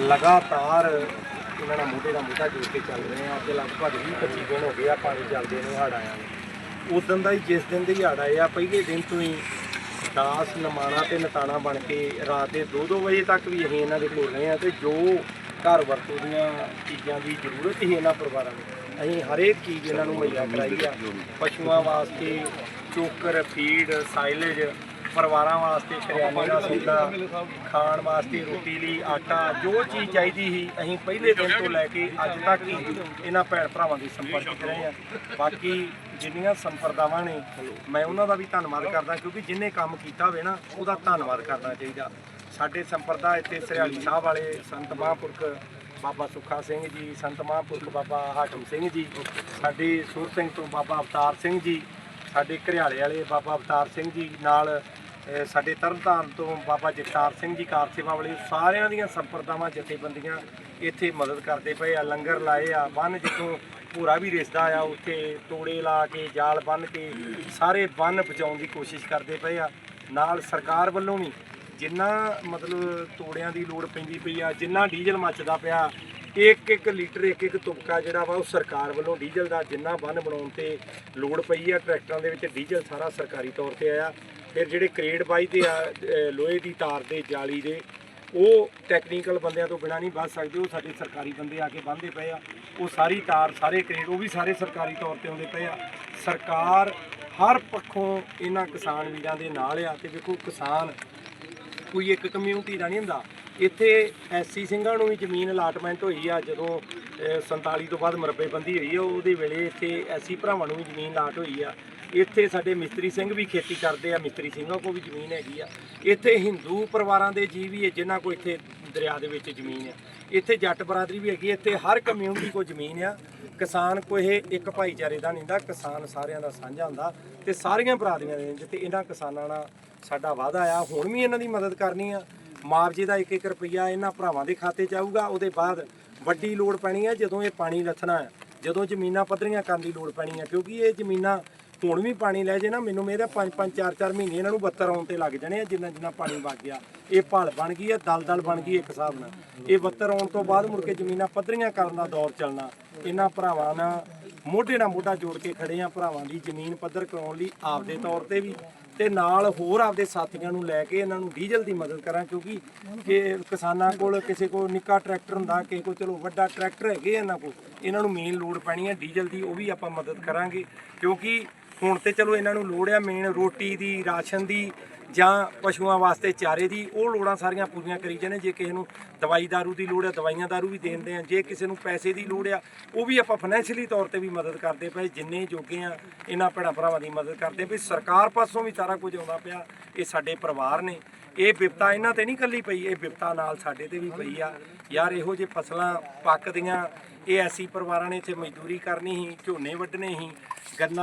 ਲਗਾਤਾਰ ਇਹਨਾਂ ਨਾਲ ਮੋਢੇ ਨਾਲ ਮੋਢਾ ਜੋੜ ਕੇ ਚੱਲ ਰਹੇ ਆ ਤੇ ਲਗਭਗ 20 25 ਦਿਨ ਹੋ ਗਏ ਆ ਪਾਣੀ ਚੱਲਦੇ ਨੂੰ ਹੜ ਆਇਆ ਨੂੰ। ਦਿਨ ਦਾ ਹੀ ਜਿਸ ਦਿਨ ਦੇ ਹੜ ਆਏ ਆ, ਪਹਿਲੇ ਦਿਨ ਤੋਂ ਹੀ ਦਾਸ, ਨਮਾਣਾ ਤੇ ਨਤਾਣਾ ਬਣ ਕੇ ਰਾਤ ਦੇ 2-2 ਵਜੇ ਤੱਕ ਵੀ ਅਸੀਂ ਇਹਨਾਂ ਦੇ ਕੋਲ ਰਹੇ ਆ ਤੇ ਜੋ ਘਰ ਵਰਤੋਂ ਦੀਆਂ ਚੀਜ਼ਾਂ ਦੀ ਜ਼ਰੂਰਤ ਹੀ ਇਹਨਾਂ ਪਰਿਵਾਰਾਂ ਨੂੰ, ਅਸੀਂ ਹਰੇਕ ਚੀਜ਼ ਇਹਨਾਂ ਨੂੰ ਮੁਹੱਈਆ ਕਰਾਈ ਆ। ਪਸ਼ੂਆਂ ਵਾਸਤੇ ਚੋਕਰ, ਫੀਡ ਸਾਈਲੇਜ ਪਰਿਵਾਰਾਂ ਵਾਸਤੇ ਕਰਿਆਨੇ ਦਾ ਸੌਦਾ, ਖਾਣ ਵਾਸਤੇ ਰੋਟੀ ਲਈ, ਆਟਾ, ਜੋ ਚੀਜ਼ ਚਾਹੀਦੀ ਸੀ, ਅਸੀਂ ਪਹਿਲੇ ਦਿਨ ਤੋਂ ਲੈ ਕੇ ਅੱਜ ਤੱਕ ਹੀ ਇਹਨਾਂ ਭੈਣ ਭਰਾਵਾਂ ਦੇ ਸੰਪਰਕ 'ਚ ਰਹੇ ਆ ਬਾਕੀ ਜਿੰਨੀਆਂ ਸੰਪਰਦਾਵਾਂ ਨੇ, ਮੈਂ ਉਹਨਾਂ ਦਾ ਵੀ ਧੰਨਵਾਦ ਕਰਦਾ, ਕਿਉਂਕਿ ਜਿਨੇ ਕੰਮ ਕੀਤਾ ਹੋਵੇ ਨਾ, ਉਹਦਾ ਧੰਨਵਾਦ ਕਰਨਾ ਚਾਹੀਦਾ। ਸਾਡੇ ਸੰਪਰਦਾ ਇੱਥੇ ਸਰਿਆਲੀ ਸਾਹਿਬ ਵਾਲੇ, ਸੰਤ ਮਹਾਂਪੁਰਖ ਬਾਬਾ ਸੁੱਖਾ ਸਿੰਘ ਜੀ, ਸੰਤ ਮਹਾਂਪੁਰਖ ਬਾਬਾ ਹਾਕਮ ਸਿੰਘ ਜੀ, ਸਾਡੇ ਸੁਰ ਸਿੰਘ ਤੋਂ ਬਾਬਾ ਅਵਤਾਰ ਸਿੰਘ ਜੀ, ਸਾਡੇ ਘਰਿਆਲੇ ਵਾਲੇ ਬਾਬਾ ਅਵਤਾਰ ਸਿੰਘ ਜੀ ਨਾਲ ਸਾਡੇ ਤਰਨਤਾਰਨ ਤੋਂ ਬਾਬਾ ਜਗਤਾਰ ਸਿੰਘ ਜੀ ਕਾਰ ਸੇਵਾ ਵਾਲੇ ਸਾਰਿਆਂ ਦੀਆਂ ਸੰਪਰਦਾਵਾਂ, ਜਥੇਬੰਦੀਆਂ ਇੱਥੇ ਮਦਦ ਕਰਦੇ ਪਏ ਆ, ਲੰਗਰ ਲਾਏ ਆ, ਬੰਨ ਜਿੱਥੋਂ ਭੂਰਾ ਵੀ ਰਿਸਦਾ ਆ, ਉੱਥੇ ਤੋੜੇ ਲਾ ਕੇ, ਜਾਲ ਬੰਨ ਕੇ ਸਾਰੇ ਬੰਨ ਬਚਾਉਣ ਦੀ ਕੋਸ਼ਿਸ਼ ਕਰਦੇ ਪਏ ਆ। ਨਾਲ ਸਰਕਾਰ ਵੱਲੋਂ ਵੀ ਜਿੰਨਾ ਮਤਲਬ ਤੋੜਿਆਂ ਦੀ ਲੋੜ ਪੈਂਦੀ ਪਈ ਆ, ਜਿੰਨਾ ਡੀਜ਼ਲ ਮੱਚਦਾ ਪਿਆ ਇੱਕ ਇੱਕ ਲੀਟਰ ਇੱਕ ਇੱਕ ਤੁਪਕਾ ਜਿਹੜਾ ਵਾ ਉਹ ਸਰਕਾਰ ਵੱਲੋਂ ਡੀਜ਼ਲ ਦਾ ਜਿੰਨਾ ਬੰਨ ਬਣਾਉਣ ਤੇ ਲੋੜ ਪਈ ਆ, ਟਰੈਕਟਰਾਂ ਦੇ ਵਿੱਚ ਡੀਜ਼ਲ ਸਾਰਾ ਸਰਕਾਰੀ ਤੌਰ ਤੇ ਆਇਆ। ਫਿਰ ਜਿਹੜੇ ਕ੍ਰੇਡ ਬਾਈ ਤੇ ਆ ਲੋਹੇ ਦੀ ਤਾਰ ਦੇ, ਜਾਲੀ ਦੇ, ਉਹ ਟੈਕਨੀਕਲ ਬੰਦਿਆਂ ਤੋਂ ਬਿਨਾ ਨਹੀਂ ਵੱਧ ਸਕਦੇ, ਉਹ ਸਾਡੇ ਸਰਕਾਰੀ ਬੰਦੇ ਆ ਕੇ ਬੰਨ੍ਹਦੇ ਪਏ ਆ। ਉਹ ਸਾਰੀ ਤਾਰ, ਸਾਰੇ ਕ੍ਰੇਡ, ਉਹ ਵੀ ਸਾਰੇ ਸਰਕਾਰੀ ਤੌਰ ਤੇ ਆਉਂਦੇ ਪਏ ਆ। ਸਰਕਾਰ ਹਰ ਪੱਖੋਂ ਇਹਨਾਂ ਕਿਸਾਨ ਵੀਰਾਂ ਦੇ ਨਾਲ ਆ। ਤੇ ਵੇਖੋ ਕਿਸਾਨ ਕੋਈ ਇੱਕ ਕਮਿਊਨਿਟੀ ਦਾ ਨਹੀਂ ਹੁੰਦਾ। ਇੱਥੇ ਐਸਸੀ ਸਿੰਘਾਂ ਨੂੰ ਵੀ ਜ਼ਮੀਨ ਅਲਾਟਮੈਂਟ ਹੋਈ ਆ ਜਦੋਂ ਅਹ, 47 ਤੋਂ ਬਾਅਦ ਮਰਬੇਬੰਦੀ ਹੋਈ ਆ ਉਹਦੇ ਵੇਲੇ ਇੱਥੇ ਐਸੀ ਭਰਾਵਾਂ ਨੂੰ ਵੀ ਜ਼ਮੀਨ ਲਾਟ ਹੋਈ ਆ। ਇੱਥੇ ਸਾਡੇ ਮਿਸਤਰੀ ਸਿੰਘ ਵੀ ਖੇਤੀ ਕਰਦੇ ਆ ਮਿਸਤਰੀ ਸਿੰਘਾਂ ਕੋਲ ਵੀ ਜ਼ਮੀਨ ਹੈਗੀ ਆ। ਇੱਥੇ ਹਿੰਦੂ ਪਰਿਵਾਰਾਂ ਦੇ ਜੀ ਵੀ ਹੈ ਜਿਨ੍ਹਾਂ ਕੋਲ ਇੱਥੇ ਦਰਿਆ ਦੇ ਵਿੱਚ ਜ਼ਮੀਨ ਆ। ਇੱਥੇ ਜੱਟ ਬਰਾਦਰੀ ਵੀ ਹੈਗੀ ਇੱਥੇ ਹਰ ਕਮਿਊਨਿਟੀ ਕੋਲ ਜ਼ਮੀਨ ਆ। ਕਿਸਾਨ ਕੋਈ ਇਹ ਇੱਕ ਭਾਈਚਾਰੇ ਦਾ ਨਹੀਂ ਹੁੰਦਾ ਕਿਸਾਨ ਸਾਰਿਆਂ ਦਾ ਸਾਂਝਾ ਹੁੰਦਾ ਤੇ ਸਾਰੀਆਂ ਬਰਾਦਰੀਆਂ ਦੇ ਵਿੱਚ ਇਹਨਾਂ ਕਿਸਾਨਾਂ ਨਾਲ ਸਾਡਾ ਵਾਅਦਾ ਆ। ਹੁਣ ਵੀ ਇਹਨਾਂ ਦੀ ਮਦਦ ਕਰਨੀ ਆ ਮੁਆਵਜ਼ੇ ਦਾ ਇੱਕ ਇੱਕ ਰੁਪਈਆ ਇਹਨਾਂ ਭਰਾਵਾਂ ਦੇ ਖਾਤੇ 'ਚ ਆਊਗਾ। ਉਹਦੇ ਬਾਅਦ ਵੱਡੀ ਲੋੜ ਪੈਣੀ ਹੈ ਜਦੋਂ ਇਹ ਪਾਣੀ ਲੱਥਣਾ ਹੈ। ਜਦੋਂ ਜ਼ਮੀਨਾਂ ਪੱਧਰੀਆਂ ਕਰਨ ਦੀ ਲੋੜ ਪੈਣੀ ਹੈ, ਕਿਉਂਕਿ ਇਹ ਜ਼ਮੀਨਾਂ ਹੁਣ ਵੀ ਪਾਣੀ ਲੈ ਜੇ ਨਾ, ਮੈਨੂੰ ਮੇਰਾ 5 5 4 4 ਮਹੀਨੇ ਇਹਨਾਂ ਨੂੰ 72 ਆਉਣ ਤੇ ਲੱਗ ਜਾਣੇ ਆ, ਜਿੰਨਾ ਜਿੰਨਾ ਪਾਣੀ ਵਗ ਗਿਆ। ਇਹ ਭਲ ਬਣ ਗਈ ਆ ਦਲਦਲ ਬਣ ਗਈ ਇੱਕ ਹਿਸਾਬ ਨਾਲ। ਇਹ 72 ਆਉਣ ਤੋਂ ਬਾਅਦ ਮੁੜ ਕੇ ਜ਼ਮੀਨਾਂ ਪੱਧਰੀਆਂ ਕਰਨ ਦਾ ਦੌਰ ਚੱਲਣਾ, ਇਹਨਾਂ ਭਰਾਵਾਂ ਨਾਲ ਮੋਢੇ ਨਾਲ ਮੋਢਾ ਜੋੜ ਕੇ ਖੜੇ ਆ ਭਰਾਵਾਂ ਦੀ, ਜ਼ਮੀਨ ਪੱਧਰ ਕਰਾਉਣ ਲਈ ਆਪਦੇ ਤੌਰ ਤੇ ਵੀ ਤੇ ਨਾਲ ਹੋਰ ਆਪਦੇ ਸਾਥੀਆਂ ਨੂੰ ਲੈ ਕੇ ਇਹਨਾਂ ਨੂੰ ਡੀਜ਼ਲ ਦੀ ਮਦਦ ਕਰਾਂ, ਕਿਉਂਕਿ ਕਿ ਕਿਸਾਨਾਂ ਕੋਲ ਕਿਸੇ ਕੋਲ ਨਿੱਕਾ ਟਰੈਕਟਰ ਹੁੰਦਾ, ਕਿਸੇ ਕੋਲ ਚਲੋ ਵੱਡਾ ਟਰੈਕਟਰ ਹੈਗੇ ਇਹਨਾਂ ਕੋਲ, ਇਹਨਾਂ ਨੂੰ ਮੇਨ ਲੋਡ ਪੈਣੀ ਹੈ ਡੀਜ਼ਲ ਦੀ ਉਹ ਵੀ ਆਪਾਂ ਮਦਦ ਕਰਾਂਗੇ, ਕਿਉਂਕਿ ਹੁਣ ਤੇ ਚਲੋ ਇਹਨਾਂ ਨੂੰ ਲੋੜ ਆ ਮੇਨ ਰੋਟੀ ਦੀ, ਰਾਸ਼ਨ ਦੀ ਜਾਂ ਪਸ਼ੂਆਂ ਵਾਸਤੇ ਚਾਰੇ ਦੀ, ਉਹ ਲੋੜਾਂ ਸਾਰੀਆਂ ਪੂਰੀਆਂ ਕਰੀ ਜਾਂਦੇ ਜੇ ਕਿਸੇ ਨੂੰ ਦਵਾਈ ਦਾਰੂ ਦੀ ਲੋੜ ਹੈ, ਦਵਾਈਆਂ ਦਾਰੂ ਵੀ ਦੇਣਦੇ ਆ। ਜੇ ਕਿਸੇ ਨੂੰ ਪੈਸੇ ਦੀ ਲੋੜ ਆ, ਉਹ ਵੀ ਆਪਾਂ ਫਾਈਨੈਂਸ਼ੀਅਲੀ ਤੌਰ ਤੇ ਵੀ ਮਦਦ ਕਰਦੇ ਪਏ, ਜਿੰਨੇ ਜੋਗੇ ਆ, ਇਹਨਾਂ ਭੈਣਾਂ ਭਰਾਵਾਂ ਦੀ ਮਦਦ ਕਰਦੇ ਵੀ ਸਰਕਾਰ ਪਾਸੋਂ ਵੀ ਸਾਰਾ ਕੁਝ ਆਉਂਦਾ ਪਿਆ, ਇਹ ਸਾਡੇ ਪਰਿਵਾਰ ਨੇ। ਇਹ ਵਿਪਤਾ ਇਹਨਾਂ ਤੇ ਨਹੀਂ ਕੱਲੀ ਪਈ, ਇਹ ਵਿਪਤਾ ਨਾਲ ਸਾਡੇ ਤੇ ਵੀ ਪਈ ਆ। ਯਾਰ, ਇਹੋ ਜਿਹੇ ਫਸਲਾਂ ਪੱਕਦੀਆਂ, ਇਹ ਐਸੀ ਪਰਿਵਾਰਾਂ ਨੇ ਇੱਥੇ ਮਜ਼ਦੂਰੀ ਕਰਨੀ ਸੀ, ਝੋਨੇ ਵੱਢਣੇ ਸੀ, ਗੰਨਾ